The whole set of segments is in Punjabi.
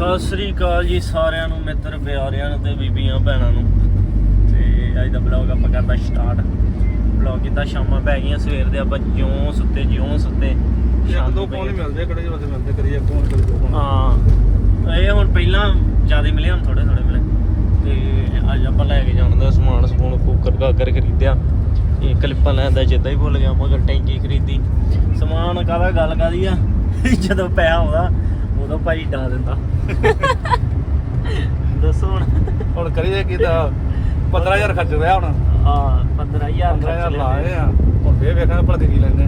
ਸਤਿ ਸ੍ਰੀ ਅਕਾਲ ਜੀ ਸਾਰਿਆਂ ਨੂੰ ਮਿੱਤਰ ਪਿਆਰਿਆਂ ਨੂੰ ਤੇ ਬੀਬੀਆਂ ਭੈਣਾਂ ਨੂੰ। ਤੇ ਅੱਜ ਦਾ ਬਲੌਗ ਆਪਾਂ ਕਰਦਾ ਸਟਾਰਟ ਬਲੌਗ ਕੀਤਾ ਸ਼ਾਮਾਂ ਪੈ ਗਈਆਂ ਸਵੇਰ ਦੇ ਆਪਾਂ ਜਿਉਂ ਸੁੱਤੇ ਜਿਉਂ ਸੁੱਤੇ। ਇੱਕ ਸ਼ਾਮ ਦੋ ਪੈ ਪੌਣੇ ਗਈ। ਮਿਲਦੇ ਕਿਹੜੇ ਜਿਹੇ ਮਿਲਦੇ ਕਰੀ ਇੱਕ ਫੋਨ ਕਰੀ ਦੋ ਫੋਨ ਹਾਂ। ਇਹ ਹੁਣ ਪਹਿਲਾਂ ਜ਼ਿਆਦਾ ਮਿਲੇ ਹੁਣ ਥੋੜੇ ਥੋੜੇ ਮਿਲੇ। ਤੇ ਅੱਜ ਆਪਾਂ ਲੈ ਕੇ ਜਾਣ ਦਾ ਸਮਾਨ ਸਮੂਨ ਕੁੱਕਰ ਗਾਗਰ ਖਰੀਦਿਆ। ਇਹ ਕਲਿੱਪਾਂ ਲੈਣ ਦਾ ਚੇਤਾ ਹੀ ਭੁੱਲ ਗਿਆ ਮਗਰ ਟੈਂਕੀ ਖਰੀਦੀ। ਸਮਾਨ ਕਾਹਦਾ ਗੱਲ ਕਾਦੀ ਆ? ਜਦੋਂ ਪੈਸਾ ਆਉਂਦਾ ਉਦੋਂ ਭਾਈ ਡਾ ਦਿੰਦਾ। ਦੱਸੋ ਹੁਣ। ਹੁਣ ਕਰੀਏ ਕਿਦਾ 15000 ਖਰਚ ਰਿਹਾ ਹੁਣ। ਹਾਂ 15000 15000 ਲਾਏ ਆ। ਹੁਣ ਫੇਰ ਵੇਖਾਂਗੇ ਭਲਾ ਕੀ ਲੈਂਦੇ।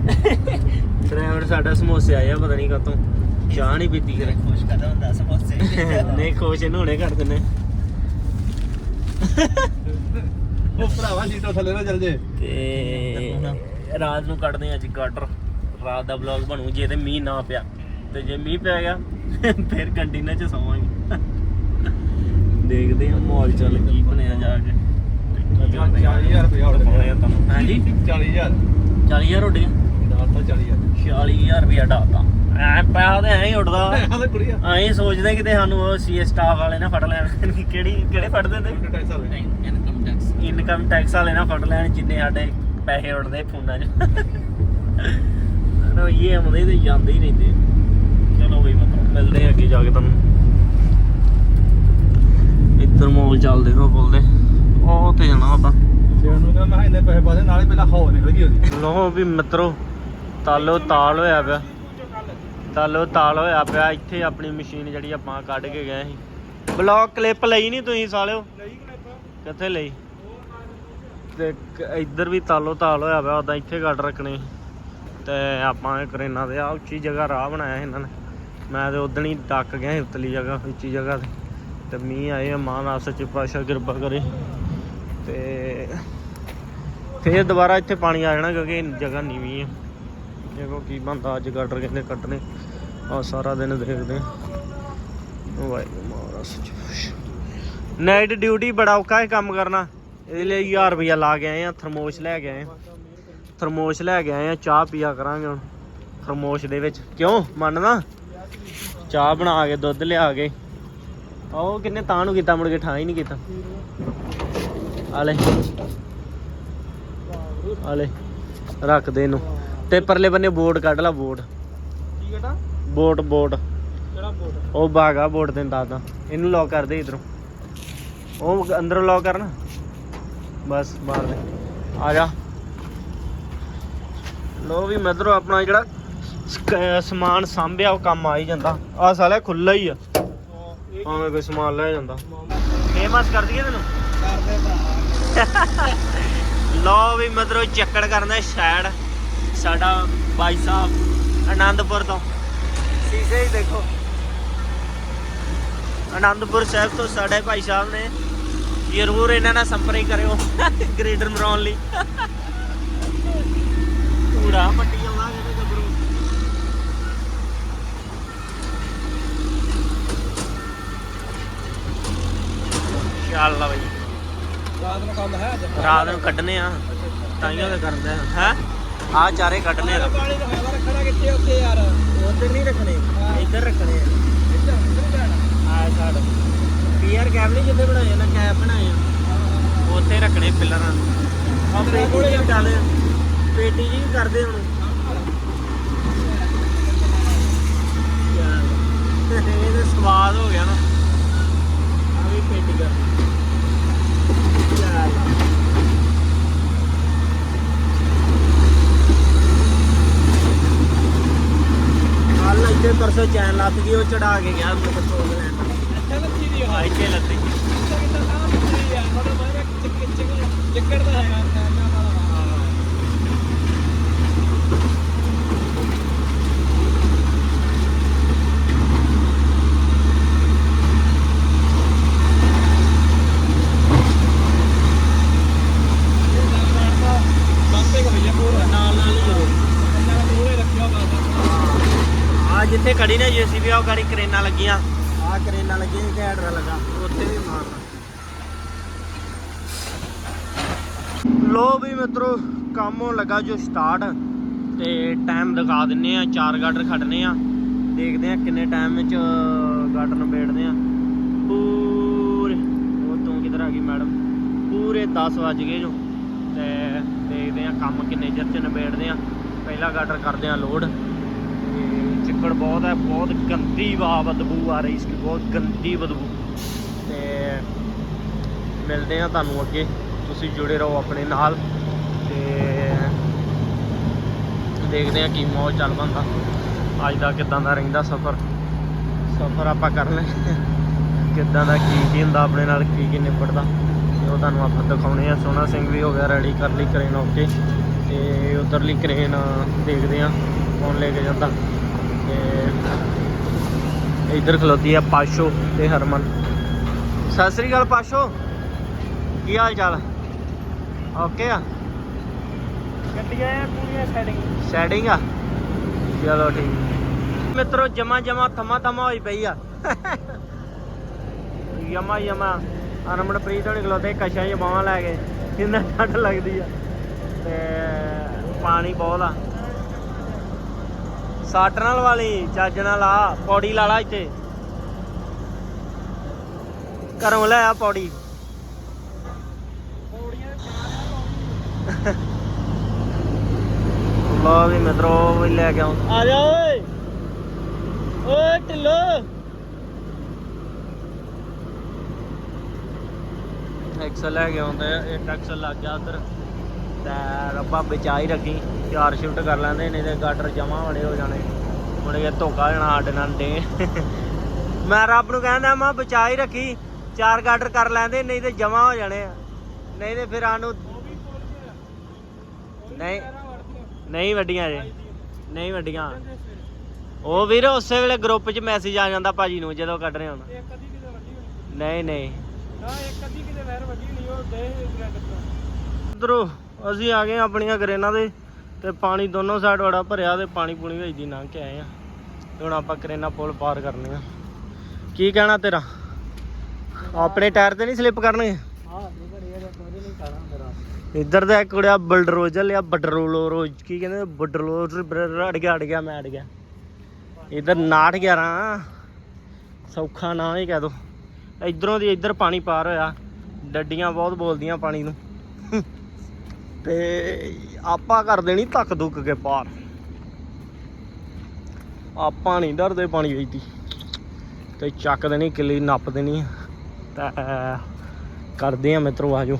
ਡਰਾਈਵਰ ਸਾਡਾ ਸਮੋਸੇ ਆਇਆ ਪਤਾ ਨਹੀਂ ਕਾਤੋਂ ਚਾਹ ਨਹੀਂ ਪੀਤੀ ਕਰੇ ਖੁਸ਼ ਕਰਦਾ ਹੁੰਦਾ ਸਮੋਸੇ। ਨਹੀਂ ਖੁਸ਼ ਇਹਨੂੰ ਹੁਣੇ ਕਰ ਦਿੰਨੇ ਉਹ ਭਰਾਵਾ ਸੀਟੋਂ ਥੱਲੇ ਨਾ ਚੱਲ ਜੇ। ਤੇ ਰਾਤ ਨੂੰ ਕੱਢਦੇ ਹਾਂ ਅੱਜ ਗਾਟਰ ਰਾਤ ਦਾ ਵਲੌਗ ਬਣੂ ਜੇ ਤੇ ਮੀਂਹ ਨਾ ਪਿਆ। ਤੇ ਜੇ ਮੀਂਹ ਪੈ ਗਿਆ ਫਿਰ ਕੰਟੀਨਰ ਚ ਸੌਵਾਂਗੇ। ਦੇਖਦੇ ਹਾਂ ਮਾਹੌਲ ਚੱਲ ਕੀ ਬਣਿਆ ਜਾ ਕੇ। 40000 ਰੁਪਏ ਹੋਰ ਪਾਉਣੇ ਆ ਤੁਹਾਨੂੰ। ਹਾਂਜੀ? 40000 40000 ਰੋਟੀਆਂ? ਦਾਲ ਤਾਂ 40000 40000 ਰੁਪਇਆ ਡਾਤਾ ਐ ਪੈਸਾ ਤੇ ਐਂ ਹੀ ਉੱਡਦਾ। ਆਹ ਕੁੜੀਆ ਐਂ ਸੋਚਦੇ ਕਿਤੇ ਸਾਨੂੰ ਉਹ ਸੀ ਸਟਾਫ ਵਾਲੇ ਨਾ ਫੜ ਲੈਣ। ਕਿਹੜੀ ਕਿਹੜੇ ਫੜਦੇ ਨੇ ਇਨਕਮ ਟੈਕਸ ਇਨਕਮ ਟੈਕਸ ਵਾਲੇ। ਨਾ ਫੜ ਲੈਣ ਜਿੰਨੇ ਸਾਡੇ ਪੈਸੇ ਉੱਡਦੇ ਫੋਨਾਂ 'ਚ। ਨਾ ਇਹ ਆਉਂਦੇ ਤੇ ਜਾਂਦੇ ਹੀ ਰਹਿੰਦੇ ਚਲੋ ਬਈ ਮਤਲਬ ਮਿਲਦੇ ਆ ਅੱਗੇ ਜਾ ਕੇ ਤੁਹਾਨੂੰ। ਇੱਧਰ ਮੋਲ ਚੱਲਦੇ ਹੋ ਬੋਲਦੇ ਉਹ ਤੇ ਜਾਣਾ ਆਪਾਂ। ਸਿਰ ਨੂੰ ਕਹਿੰਦਾ ਮੈਂ ਇੰਨੇ ਪੈਸੇ ਪਾ ਦੇ ਨਾਲੇ ਪਹਿਲਾਂ ਹਵਾ ਨਿਕਲ ਗਈ ਉਹਦੀ। ਲੋ ਵੀ ਮਿੱਤਰੋ ਤਾਲੋ ਤਾਲ ਹੋਇਆ ਪਿਆ। ਤਾਲੋ ਤਾਲ ਹੋਇਆ ਪਿਆ ਇੱਥੇ ਆਪਣੀ ਮਸ਼ੀਨ ਜਿਹੜੀ ਆਪਾਂ ਕੱਢ ਕੇ ਗਏ ਸੀ। ਬਲੌਕ ਕਲਿੱਪ ਲਈ ਨਹੀਂ ਤੁਸੀਂ ਸਾਲਿਓ? ਕਿੱਥੇ ਲਈ? ਤੇ ਇੱਧਰ ਵੀ ਤਾਲੋ ਤਾਲ ਹੋਇਆ ਪਿਆ ਉਦਾਂ ਇੱਥੇ ਕੱਢ ਰੱਖਣੇ। ਤੇ ਆਪਾਂ ਕਰੇਨਾ ਦੇ ਆ ਉੱਚੀ ਜਗ੍ਹਾ ਰਾਹ ਬਣਾਇਆ ਇਹਨਾਂ ਨੇ। ਮੈਂ ਤੇ ਉਦਣ ਹੀ ਡੱਕ ਗਿਆ ਸੀ ਉਤਲੀ ਜਗ੍ਹਾ, ਉੱਚੀ ਜਗ੍ਹਾ ਤੇ। ਤੇ ਮੀਂਹ ਆਏ ਆ ਮਾਂ ਸੱਚੇ ਪਾਤਸ਼ਾਹ ਕਿਰਪਾ ਕਰੇ। ਤੇ ਫੇਰ ਦੁਬਾਰਾ ਇੱਥੇ ਪਾਣੀ ਆ ਜਾਣਾ ਕਿਉਂਕਿ ਜਗ੍ਹਾ ਨੀਵੀਂ ਆ। ਦੇਖੋ ਕੀ ਬੰਦਾ ਅੱਜ ਗਟਰ ਕਹਿੰਦੇ ਕੱਟਣੇ ਆ ਸਾਰਾ ਦਿਨ ਦੇਖਦੇ ਵਾਹਿਗੁਰੂ ਮਹਾਰਾਜ, ਸੱਚੇ ਨਾਈਟ ਡਿਊਟੀ ਬੜਾ ਔਖਾ ਹੈ ਕੰਮ ਕਰਨਾ। ਇਹਦੇ ਲਈ 1000 ਰੁਪਇਆ ਲਾ ਕੇ ਆਏ ਆ, ਥਰਮੋਸ਼ ਲੈ ਕੇ ਆਏ ਆ। ਥਰਮੋਸ਼ ਲੈ ਕੇ ਆਏ ਆ, ਚਾਹ ਪੀਆ ਕਰਾਂਗੇ ਹੁਣ। ਥਰਮੋਸ਼ ਦੇ ਵਿੱਚ। ਕਿਉਂ? ਮੰਨਦਾ? ਚਾਹ ਬਣਾ ਕੇ ਦੁੱਧ ਲਿਆ ਕੇ। ਉਹ ਕਿੰਨੇ ਤਾਂ ਨੂੰ ਕੀਤਾ ਮੁੜ ਕੇ ਠਾਂ ਹੀ ਨਹੀਂ ਕੀਤਾ। ਆਲੇ ਆਲੇ ਰੱਖ ਦੇ ਇਹਨੂੰ। ਤੇ ਪਰਲੇ ਬੰਨੇ ਬੋਰਡ ਕੱਢ ਲਾ ਬੋਰਡ ਕੀ ਕਟਾ ਬੋਟ ਬੋਟ। ਕਿਹੜਾ ਬੋਰਡ ਉਹ ਬਾਗਾ ਬੋਰਡ ਤੈਨੂੰ ਦੱਸਦਾ। ਇਹਨੂੰ ਲੌਕ ਕਰ ਦੇ ਇਧਰੋਂ। ਉਹ ਅੰਦਰੋਂ ਲੌਕ ਕਰਨਾ। ਬਸ ਮਾਰ ਦੇ। ਆ ਜਾ। ਲੋ ਵੀ ਮਧਰੋਂ ਆਪਣਾ ਜਿਹੜਾ ਸਮਾਨ ਸਾਂਭਿਆ ਉਹ ਕੰਮ ਆ ਹੀ ਜਾਂਦਾ। ਆ ਸਾਲਾ ਖੁੱਲਾ ਹੀ ਆ। ਭਾਵੇਂ ਕੋਈ ਸਮਾਨ ਲੈ ਜਾਂਦਾ। ਫੇਮਸ ਕਰ ਦਈਏ ਤੈਨੂੰ। ਲੋ ਵੀ ਮਧਰੋਂ ਚੱਕੜ ਕਰਨਾ ਸ਼ਾਇਦ ਸਾਡਾ ਬਾਈ ਸਾਹਿਬ ਆਨੰਦਪੁਰ ਤੋਂ। ਸ਼ੀਸ਼ੇ ਹੀ ਦੇਖੋ। ਆਨੰਦਪੁਰ ਸਾਹਿਬ ਤੋਂ ਸਾਡੇ ਭਾਈ ਸਾਹਿਬ ਨੇ ਜ਼ਰੂਰ ਇਹਨਾਂ ਨਾਲ ਸੰਪਰਕ ਕਰਿਓ। ਗ੍ਰੇਡਰ ਮਰਾਉਣ ਲਈ। ਪੂਰਾ ਪੱਟੀ ਆਉਂਦਾ ਇਹਦੇ ਗੱਭਰੂ ਚੱਲ ਲਾ ਬਈ। ਰਾਤ ਨੂੰ ਕੰਮ ਹੈ ਅੱਜ? ਰਾਤ ਨੂੰ ਕੱਢਨੇ ਆ ਤਾਈਓ ਤੇ ਕਰਦੇ ਆ ਹੈ? ਆ ਚਾਰੇ ਕੱਢਨੇ ਆ। ਪਾਣੀ ਦਾ ਹੋਇਆ ਰੱਖਣਾ ਕਿੱਥੇ ਉੱਥੇ ਯਾਰ? ਉਧਰ ਨਹੀਂ ਰੱਖਣੇ ਇੱਧਰ ਰੱਖਣੇ ਆ। ਆ ਛੱਡ ਪੀਆਰ ਕੈਬ ਨਹੀਂ ਜਿੱਥੇ ਬਣਾਏ ਨਾ ਕੈਬ ਬਣਾਏ ਆ। ਉੱਥੇ ਰੱਖਣੇ ਪਿੱਲਰਾਂ ਆ ਪੇਟੀ ਜੀ ਕਰਦੇ ਪੇਟੀ ਜੀ ਕਰਦੇ ਹੁਣ। ਯਾਰ, ਇਹ ਤਾਂ ਸਵਾਦ ਹੋ ਗਿਆ ਨਾ। ਆ ਵੀ ਪੇਟੀ ਕਰ ਕੱਲ ਇੱਥੇ ਪਰਸੋਂ ਚੈਨ ਲੱਤ ਗਈ ਉਹ ਚੜਾ ਕੇ ਗਿਆ ਮੇਰੇ ਕੋਲ ਲੈਣ। ਅੱਛਾ ਲੱਤੀ ਦੀ ਆ। ਇੱਥੇ ਲੱਤੀ ਚੱਕਰ ਦਾ ਹੈਗਾ ਨਾਲ ਨਾਲ ਹੀ ਜਦੋਂ ਆ ਜਿੱਥੇ ਖੜੀ ਨਾ ਜੀਸੀਬੀ ਆ ਉਹ ਗਾੜੀ ਕਰੇਨਾਂ ਲੱਗੀਆਂ। ਆ ਕਰੇਨਾਂ ਲੱਗੀਆਂ ਇੱਕ ਹੈਡਰਾ ਲੱਗਾ। ਉੱਥੇ ਵੀ ਮਾਰਨਾ ਲੋ। ਵੀ ਮਿੱਤਰੋ ਕੰਮ ਲੱਗਾ ਜੋ ਸਟਾਰਟ ਤੇ ਟਾਈਮ ਦਿਖਾ ਦਿੰਨੇ ਆ ਚਾਰ ਗਾਡਰ ਖੜਨੇ ਆ। ਦੇਖਦੇ ਆ ਕਿੰਨੇ ਟਾਈਮ ਵਿੱਚ ਗਾਟਰ ਨਿਬੇੜਦੇ ਆ। ਪੂਰੇ ਉਹ ਤੂੰ ਕਿੱਧਰ ਆ ਗਈ ਮੈਡਮ ਪੂਰੇ 10 ਵੱਜ ਗਏ ਜੋ। ਤੇ ਦੇਖਦੇ ਆ ਕੰਮ ਕਿੰਨੇ ਚਿਰ ਚ ਨਿਬੇੜਦੇ ਆ। ਪਹਿਲਾ ਗਾਟਰ ਕਰਦੇ ਆ ਲੋਡ ਤੇ ਬਹੁਤ ਹੈ, ਬਹੁਤ ਗੰਦੀ ਵਾ ਬਦਬੂ ਆ ਰਹੀ ਇਸकी ਬਹੁਤ ਗੰਦੀ ਬਦਬੂ। ਤੇ ਮਿਲਦੇ ਆ ਤੁਹਾਨੂੰ ਅੱਗੇ। ਤੁਸੀਂ ਜੁੜੇ ਰਹੋ ਆਪਣੇ ਨਾਲ। ਤੇ ਦੇਖਦੇ ਆ ਕੀ ਮੌਜ ਚੱਲ ਬੰਦਾ ਅੱਜ ਦਾ ਕਿਦਾਂ ਦਾ ਰਹਿੰਦਾ ਸਫ਼ਰ? ਸਫ਼ਰ ਆਪਾਂ ਕਰ ਲੈ ਕਿਦਾਂ ਦਾ, ਕੀ ਕੀ ਹੁੰਦਾ ਆਪਣੇ ਨਾਲ, ਕੀ ਕੀ ਨਿਬੜਦਾ। ਉਹ ਤੁਹਾਨੂੰ ਆਪਾਂ ਦਿਖਾਉਣੇ ਆ ਸੋਨਾ ਸਿੰਘ ਵੀ ਹੋ ਗਿਆ ਰੈਡੀ ਕਰ ਲਈ ਕਰੇਨ ਓਕੇ ਤੇ ਉਧਰਲੀ ਕਰੇਨ ਦੇਖਦੇ ਆ ਕੌਣ ਲੈ ਕੇ ਜਾਂਦਾ। ਤੇ ਇੱਧਰ ਖਲੋਤੀ ਆ ਪਾਸ਼ੋ ਤੇ ਹਰਮਨ। ਸਤਿ ਸ੍ਰੀ ਅਕਾਲ ਪਾਸ਼ੋ। ਕੀ ਹਾਲ ਚਾਲ? ਓਕੇ ਆ? ਗੱਡੀਆਂ ਪੂਰੀਆਂ ਸੈਟਿੰਗ ਸੈਟਿੰਗ ਆ? ਚਲੋ ਠੀਕ। ਮਿੱਤਰੋ ਜਮਾ ਜਮਾ ਥਮਾ ਥਮਾ ਹੋਈ ਪਈ ਆ। ਯਮਾ ਯਮਾ ਅਨਮਨ ਪ੍ਰੀਤ ਹੋਣੀ ਖਲੋਤੇ ਕਸ਼ਾਂ ਚ ਬਾਹਾਂ ਲੈ ਕੇ। ਕਿੰਨਾ ਠੰਡ ਲੱਗਦੀ ਆ। ਤੇ ਪਾਣੀ ਬਹੁਤ ਆ। ਸੱਟ ਨਾਲ ਵਾਲੀ ਚੱਜ ਨਾਲ ਆ ਪੌੜੀ ਲਾ ਲਾ ਇੱਥੇ। ਘਰੋਂ ਲੈ ਆ ਪੌੜੀ। ਲੋ ਵੀ ਮਿੱਤਰੋ ਵੀ ਲੈ ਕੇ ਆਉਂ। ਆ ਜਾ ਓਏ। ਓਏ ਢਿੱਲੋ। ਐਕਸਲ ਲੈ ਕੇ ਆਉਂਦੇ ਆ ਇੱਕ ਐਕਸਲ ਲੱਗ ਗਿਆ ਉਧਰ। ਤੇ ਰੱਬਾ ਬਚਾ ਹੀ ਰੱਖੀ। ਚਾਰ ਸ਼ਿਫਟ ਕਰ ਲੈਂਦੇ ਨਹੀਂ ਤੇ ਗਾਟਰ ਜਮਾ ਬੜੇ ਹੋ ਜਾਣੇ। ਹੁਣ ਇਹ ਧੋਖਾ ਜਾਣਾ ਸਾਡੇ ਨਾਲ ਡੇ। ਮੈਂ ਰੱਬ ਨੂੰ ਕਹਿੰਦਾ ਮੈਂ ਬਚਾ ਹੀ ਰੱਖੀ ਚਾਰ ਗਾਟਰ ਕਰ ਲੈਂਦੇ ਨਹੀਂ ਤੇ ਜਮਾ ਹੋ ਜਾਣੇ ਆ। ਨਹੀਂ ਤੇ ਫਿਰ ਆਨੂੰ ਨਹੀਂ ਨਹੀਂ ਵੱਡੀਆਂ ਜੇ ਨਹੀਂ ਵੱਡੀਆਂ। ਉਹ ਵੀਰ ਉਸੇ ਵੇਲੇ ਗਰੁੱਪ 'ਚ ਮੈਸੇਜ ਆ ਜਾਂਦਾ ਭਾਜੀ ਨੂੰ ਜਦੋਂ ਕੱਢ ਰਹੇ ਹੋਣ। ਨਹੀਂ ਨਹੀਂ। ਹਾਂ ਇੱਕ ਅੱਧੀ ਕਿਤੇ ਵੈਰ ਵੱਡੀ ਨਹੀਂ ਉਹ ਦੇ ਗ੍ਰੈਂਡ ਉਧਰੋਂ ਅਸੀਂ ਆ ਗਏ ਆਪਣੀਆਂ ਕਰੇਨਾਂ ਦੇ ਤੇ ਪਾਣੀ ਦੋਨੋਂ ਸਾਈਡ ਬੜਾ ਭਰਿਆ ਤੇ ਪਾਣੀ ਪੂਣੀ ਵੇਚਦੀ ਲੰਘ ਕੇ ਆਏ ਆ। ਤੇ ਹੁਣ ਆਪਾਂ ਕਰੇਨਾ ਪੁਲ ਪਾਰ ਕਰਨੇ ਆ। ਕੀ ਕਹਿਣਾ ਤੇਰਾ? ਆਪਣੇ ਟਾਇਰ ਤੇ ਨਹੀਂ ਸਲਿੱਪ ਕਰਨਗੇ? ਇੱਧਰ ਦਾ ਇੱਕ ਕੁੜਿਆ ਬਲਡਰੋਜਲ ਆ ਬਡਰੋਲੋ ਰੋਜ ਕੀ ਕਹਿੰਦੇ ਬਡਰੋਲੋ ਅੜ ਗਿਆ ਅੜ ਗਿਆ ਮੈਂ ਅੜ ਗਿਆ। ਇੱਧਰ 911 ਸੌਖਾ ਨਾ ਹੀ ਕਹਿ ਦੋ। ਇਧਰੋਂ ਦੀ ਇੱਧਰ ਪਾਣੀ ਪਾਰ ਹੋਇਆ। ਡੱਡੀਆਂ ਬਹੁਤ ਬੋਲਦੀਆਂ ਪਾਣੀ ਨੂੰ। ਤੇ ਆਪਾਂ ਕਰ ਦੇਣੀ ਧੱਕ ਦੁੱਕ ਕੇ ਪਾਰ। ਆਪਾਂ ਨਹੀਂ ਡਰਦੇ ਪਾਣੀ ਵੇਚਦੀ। ਤੇ ਚੱਕ ਦੇਣੀ ਕਿੱਲੀ, ਨੱਪ ਦੇਣੀ ਤਾਂ ਕਰਦੇ ਆ ਮਿੱਤਰੋ ਆਜੋ।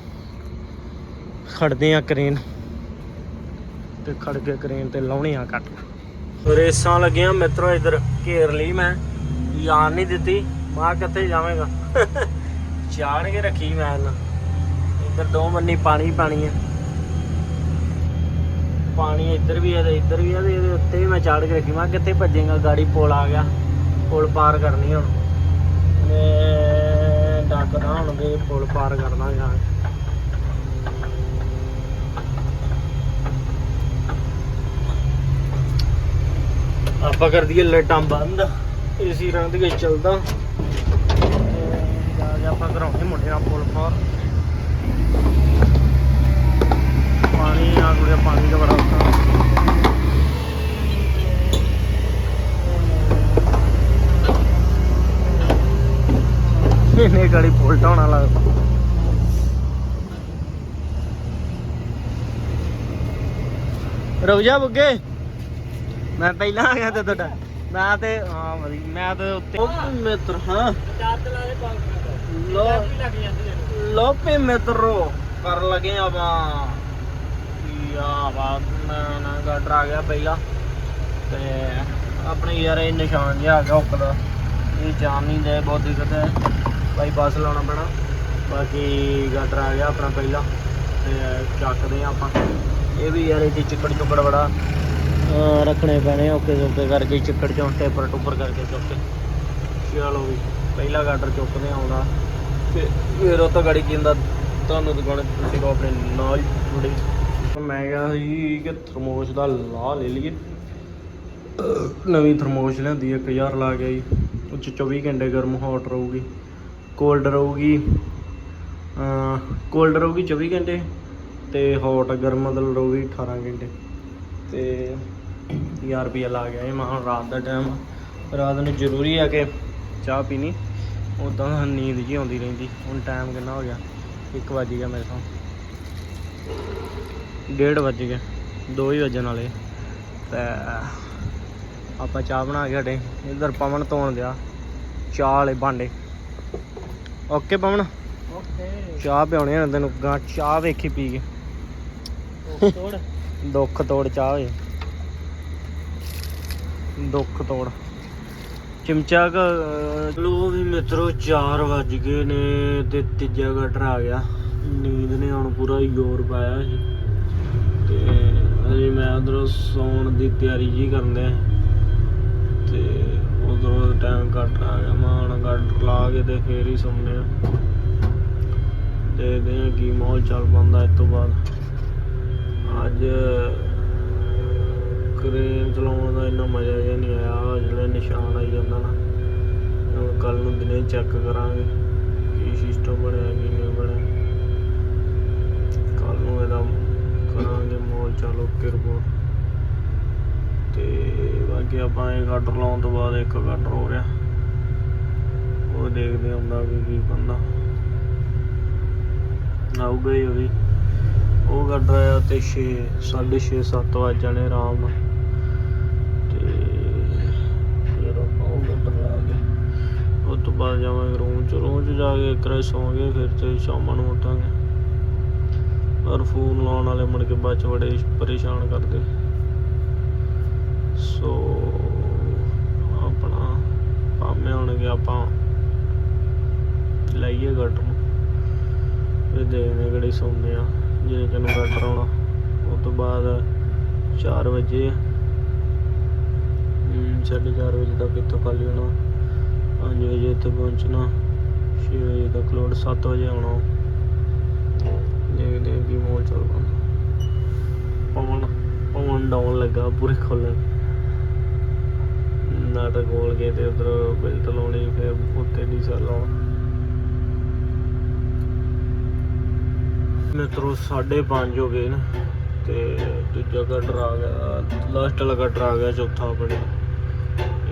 ਖੜਦੇ ਆ ਕਰੇਨ। ਤੇ ਖੜ ਕੇ ਕਰੇਨ ਤੇ ਲਾਉਣੇ ਆ ਕੱਟ। ਰੇਸਾਂ ਲੱਗੀਆਂ ਮਿੱਤਰੋ ਇੱਧਰ, ਘੇਰ ਲਈ ਮੈਂ। ਯਾਨ ਨਹੀਂ ਦਿੱਤੀ, ਮਾਂ ਕਿੱਥੇ ਜਾਵੇਂਗਾ? ਚਾੜ ਕੇ ਰੱਖੀ ਮੈਂ ਇਹਨਾਂ। ਇੱਧਰ ਦੋ ਮੰਨੀ ਪਾਣੀ ਪਾਣੀ ਹੈ ਪਾਣੀ ਇੱਧਰ ਵੀ ਹੈ ਤੇ ਇੱਧਰ ਵੀ ਹੈ ਤੇ ਇਹਦੇ ਉੱਤੇ ਵੀ ਮੈਂ ਚਾੜ ਕੇ ਰੱਖੀ। ਮੈਂ ਕਿੱਥੇ ਭੱਜੇਗਾ? ਗਾੜੀ ਪੁਲ ਆ ਗਿਆ। ਪੁਲ ਪਾਰ ਕਰਨੀ ਹੁਣ। ਮੈਂ ਡੱਕਦਾ ਹੁਣ ਵੀ ਪੁਲ ਪਾਰ ਕਰਨਾ ਯਾਰ ਆਪਾਂ ਕਰ ਦਈਏ ਲਾਈਟਾਂ ਬੰਦ। ਏਸੀ ਰੰਗ ਦੇ ਚੱਲਦਾ। ਆਪਾਂ ਕਰਾਉਣੇ ਮੁੰਡੇ ਨਾਲ ਪੁਲ ਪਾਰ। ਪਾਣੀ ਆ ਗੁੜਿਆ ਪਾਣੀ ਦਾ ਬੜਾ ਔਖਾ। ਇਹਨੇ ਗਾੜੀ ਪੁਲ ਢਾਉਣਾ ਲੱਗਦਾ ਰੁਕ ਜਾ ਬੁੱਗੇ। ਮੈਂ ਪਹਿਲਾਂ ਆ ਗਿਆ ਤੇ ਤੁਹਾਡਾ। ਮੈਂ ਤੇ, ਹਾਂ, ਵਧੀਆ। ਮੈਂ ਤੇ ਉੱਤੇ ਉਹ ਮਿੱਤਰ, ਹਾਂ। ਲੋ ਲੋ ਪੇ ਮਿੱਤਰੋ, ਕਰ ਲਗੇ ਆਪਾਂ। ਯਾ ਵਾ ਨਾ ਨਾ ਆ ਗਿਆ ਪਹਿਲਾਂ। ਤੇ ਆਪਣੇ ਯਾਰ ਇਹ ਨਿਸ਼ਾਨ ਜਿਹਾ ਆ ਗਿਆ ਉੱਪਰ। ਇਹ ਜਾਣ ਨਹੀਂ ਦੇ, ਬਹੁਤ ਦਿੱਕਤ ਹੈ। ਬਾਈ ਬੱਸ ਲਾਉਣਾ ਪੈਣਾ। ਬਾਕੀ ਗਾਡਰ ਆ ਗਿਆ ਆਪਣਾ ਪਹਿਲਾਂ। ਤੇ ਚੱਕਦੇ ਆ ਆਪਾਂ। ਇਹ ਵੀ ਯਾਰ ਇਹ ਚਿੱਕੜ ਚੁੱਕੜ ਬੜਾ ਰੱਖਣੇ ਪੈਣੇ ਓਕੇ ਓਕੇ ਕਰਕੇ, ਚਿੱਕੜ ਚੋਂ ਟੇਪਰ ਟੁੱਪਰ ਕਰਕੇ ਚੁੱਕ। ਕੇ ਚਲੋ ਵੀ, ਪਹਿਲਾ ਗਾਡਰ ਚੁੱਕਦੇ ਆਉਂਦਾ ਤੇ ਫਿਰ ਉਹ ਤਾਂ ਗਾੜੀ ਕਿੰਦਾ ਤੁਹਾਨੂੰ ਦੁਕਾਨ ਤੁਸੀਂ ਆਪਣੇ ਨਾਲ ਜੁੜੇ ਮੈਂ ਕਿਹਾ ਸੀ ਕਿ ਥਰਮੋਸ ਦਾ ਲਾ ਲੈ ਲਈਏ। ਨਵੀਂ ਥਰਮੋਸ ਲਿਆਂਦੀ 1000 ਲਾ ਕੇ ਜੀ ਉਹ 'ਚ 24 ਘੰਟੇ ਗਰਮ ਹੌਟ ਰਹੂਗੀ। ਕੋਲਡ ਰਹੂਗੀ। ਕੋਲਡ ਰਹੂਗੀ 24 ਘੰਟੇ ਤੇ ਹੌਟ ਗਰਮ ਮਤਲਬ ਰਹੂਗੀ 18 ਘੰਟੇ। ਤੇ 1000 ਰੁਪਇਆ ਲਾ ਗਿਆ ਇਹ ਮੈਂ ਹੁਣ ਰਾਤ ਦਾ ਟਾਈਮ ਰਾਤ ਨੂੰ ਜ਼ਰੂਰੀ ਆ ਕਿ ਚਾਹ ਪੀਣੀ। ਉਦਾਂ ਨੀਂਦ ਜੀ ਆਉਂਦੀ ਰਹਿੰਦੀ। ਹੁਣ ਟਾਈਮ ਕਿੰਨਾ ਹੋ ਗਿਆ? 1 ਵਜ ਗਿਆ ਮੇਰੇ ਤੋਂ। ਡੇਢ ਵੱਜ ਗਿਆ। 2 ਹੀ ਵੱਜਣ ਵਾਲੇ। ਤੇ ਆਪਾਂ ਚਾਹ ਬਣਾ ਕੇ ਹਟੇ। ਇਧਰ ਪਵਨ ਧੋਣ ਦਿਆ। ਚਾਹ ਵਾਲੇ ਭਾਂਡੇ। ਓਕੇ ਪਵਨ? ਓਕੇ। ਚਾਹ ਪਿਆਉਣੇ ਆ ਤੈਨੂੰ। ਗਾਂ ਚਾਹ ਵੇਖੀ ਪੀ ਕੇ। ਤੋੜ। ਦੁੱਖ ਤੋੜ ਚਾਹ ਹੋਏ ਦੁੱਖ ਤੋੜ। ਚਿਮਚਾ ਕ ਲੋ ਵੀ ਮਿੱਤਰੋ 4 ਵੱਜ ਗਏ ਨੇ ਤੇ ਤੀਜਾ ਗਟਰ ਆ ਗਿਆ। ਨੀਂਦ ਨੇ ਹੁਣ ਪੂਰਾ ਜ਼ੋਰ ਪਾਇਆ ਸੀ ਤੇ ਅਜੇ ਮੈਂ ਉਧਰੋਂ ਸੌਣ ਦੀ ਤਿਆਰੀ ਜੀ ਕਰਦੇ ਤੇ ਉਧਰੋਂ ਟਾਈਮ ਕੱਟ ਆ ਗਿਆ, ਮੈਂ ਹੁਣ ਗਟਰ ਲਾ ਕੇ ਤੇ ਫੇਰ ਹੀ ਸੌਂਦੇ ਆ ਦੇਖਦੇ ਆ ਕੀ ਮਾਹੌਲ ਚੱਲ ਪੈਂਦਾ ਇਸ ਤੋਂ ਬਾਅਦ। ਅੱਜ ਕ੍ਰੇਨ ਚਲਾਉਣ ਦਾ ਇੰਨਾ ਮਜ਼ਾ ਜਿਹਾ ਨਹੀਂ ਆਇਆ ਜਿਹੜਾ ਨਿਸ਼ਾਨ ਆਈ ਜਾਂਦਾ ਨਾ, ਹੁਣ ਕੱਲ ਨੂੰ ਦਿਨੇ ਚੈੱਕ ਕਰਾਂਗੇ ਕੀ ਸਿਸਟਮ ਬਣਿਆ, ਕੀ ਨਹੀਂ ਬਣਿਆ। ਕੱਲ ਨੂੰ ਇਹਦਾ ਕਰਾਂਗੇ ਮੋਲ ਓਕੇ ਰਿਪੋਰਟ ਤੇ ਬਾਕੀ ਆਪਾਂ ਇਹ ਗਟਰ ਲਾਉਣ ਤੋਂ ਬਾਅਦ ਇੱਕ ਗਾਡਰ ਹੋ ਗਿਆ। ਉਹ ਦੇਖਦੇ ਹੁੰਦਾ ਵੀ ਕੀ ਬੰਦਾ ਆਊਗਾ ਹੀ ਉਹ ਉਹ ਕੱਢ ਆਇਆ ਤੇ 6 6:30 7 ਵਜ ਜਾਣੇ ਆਰਾਮ ਤੇ ਫਿਰ ਆਪਾਂ ਉਹ ਕੱਢ ਲਾ ਕੇ ਉਸ ਤੋਂ ਬਾਅਦ ਜਾਵਾਂਗੇ ਰੂਮ ਚ। ਰੂਮ ਚ ਜਾ ਕੇ ਇੱਕ ਰਾਤ ਸੌਂਗੇ ਫਿਰ ਤੇ ਸ਼ਾਮਾਂ ਨੂੰ ਉੱਠਾਂਗੇ। ਪਰ ਫੋਨ ਲਾਉਣ ਵਾਲੇ ਮੁੜ ਕੇ ਬਾਅਦ ਚ ਬੜੇ ਪਰੇਸ਼ਾਨ ਕਰਦੇ। ਸੋ, ਆਪਣਾ ਪਾਮੇ ਹੋਣਗੇ ਆਪਾਂ ਲਾਈਏ ਗੱਟ ਨੂੰ। ਫਿਰ ਦੇਖਦੇ ਕਿਹੜੀ ਸੌਂਦੇ ਆ ਜੇ ਤੈਨੂੰ ਗਟਰ ਆਉਣਾ ਉਸ ਤੋਂ ਬਾਅਦ 4 ਵਜੇ ਸਾਢੇ ਚਾਰ ਵਜੇ ਤੱਕ ਇੱਥੋਂ ਖਾਲੀ ਹੋਣਾ 5 ਵਜੇ ਇੱਥੇ ਪਹੁੰਚਣਾ। 6 ਵਜੇ ਤੱਕ ਲੋਡ 7 ਵਜੇ ਆਉਣਾ। ਦੇਖਦੇ ਹਾਂ ਕੀ ਮੋਲ ਚੱਲ ਪਾਉਂਦਾ ਪਵਨ ਪਵਨ ਡਾਉਣ ਲੱਗਾ ਪੂਰੇ ਖੋਲਣ ਨਾਟਕ ਖੋਲ ਕੇ ਤੇ ਉਧਰ ਬਿਲਟ ਲਾਉਣੀ, ਫਿਰ ਉੱਤੇ ਡੀਜ਼ਲ ਲਾਉਣਾ। ਮਿੱਤਰੋ 5:30 ਹੋ ਗਏ ਨਾ ਤੇ ਦੂਜਾ ਗਟਰ ਆ ਗਿਆ ਲਾਸਟ ਵਾਲਾ ਗਟਰ ਆ ਗਿਆ, ਚੌਥਾ ਆਪਣੇ।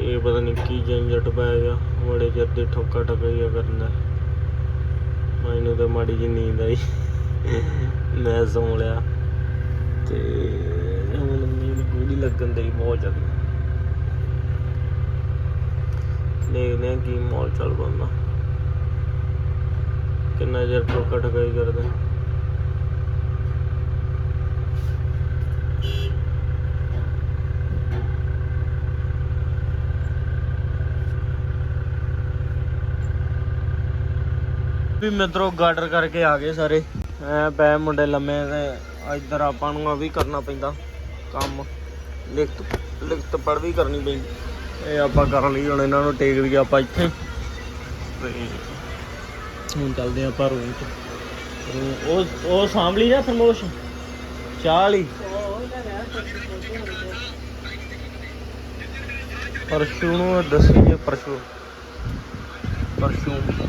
ਇਹ ਪਤਾ ਨਹੀਂ ਕੀ ਜੰਜਟ ਪੈ ਗਿਆ, ਬੜੇ ਚਿਰ ਦੀ ਠੋਕਾ ਠਕਾਈਆ ਕਰਨਾ। ਮੈਨੂੰ ਤਾਂ ਮਾੜੀ ਜਿਹੀ ਨੀਂਦ ਆਈ। ਮੈਂ ਸੌਂ ਲਿਆ ਤੇ ਹੁਣ ਨੀਂਦ ਪੂਰੀ ਲੱਗਣ ਦੀ ਬਹੁਤ ਜ਼ਿਆਦਾ। ਦੇਖਦੇ ਹਾਂ ਕੀ ਮੌਲ ਚੱਲ ਪੈਂਦਾ ਕਿੰਨਾ ਚਿਰ ਠੋਕਾ ਠਕਾਈ ਕਰਦੇ। ਵੀ ਮਿੱਤਰੋ ਗਾਰਡਰ ਕਰਕੇ ਆ ਗਏ ਸਾਰੇ। ਐ ਪੈ ਮੁੰਡੇ ਲੰਮੇ ਤੇ ਇੱਧਰ ਆਪਾਂ ਨੂੰ ਆ ਵੀ ਕਰਨਾ ਪੈਂਦਾ ਕੰਮ। ਲਿਖਤ ਲਿਖਤ ਪੜ ਵੀ ਕਰਨੀ ਪੈਂਦੀ ਇਹ ਆਪਾਂ ਕਰਨ ਲਈ, ਹੁਣ ਇਹਨਾਂ ਨੂੰ ਟੇਕ ਦਈਏ ਆਪਾਂ ਇੱਥੇ। ਤੇ ਹੁਣ ਚੱਲਦੇ ਆਪਾਂ ਰੂਮ ਚ ਉਹ ਉਹ ਸਾਂਭ ਲਈ ਨਾ ਪ੍ਰਮੋਸ਼ਨ ਚਾਹ ਲਈ? ਪਰਸ਼ੂ ਨੂੰ ਦੱਸੀਏ ਪਰਸ਼ੂ। ਪਰਸ਼ੂ।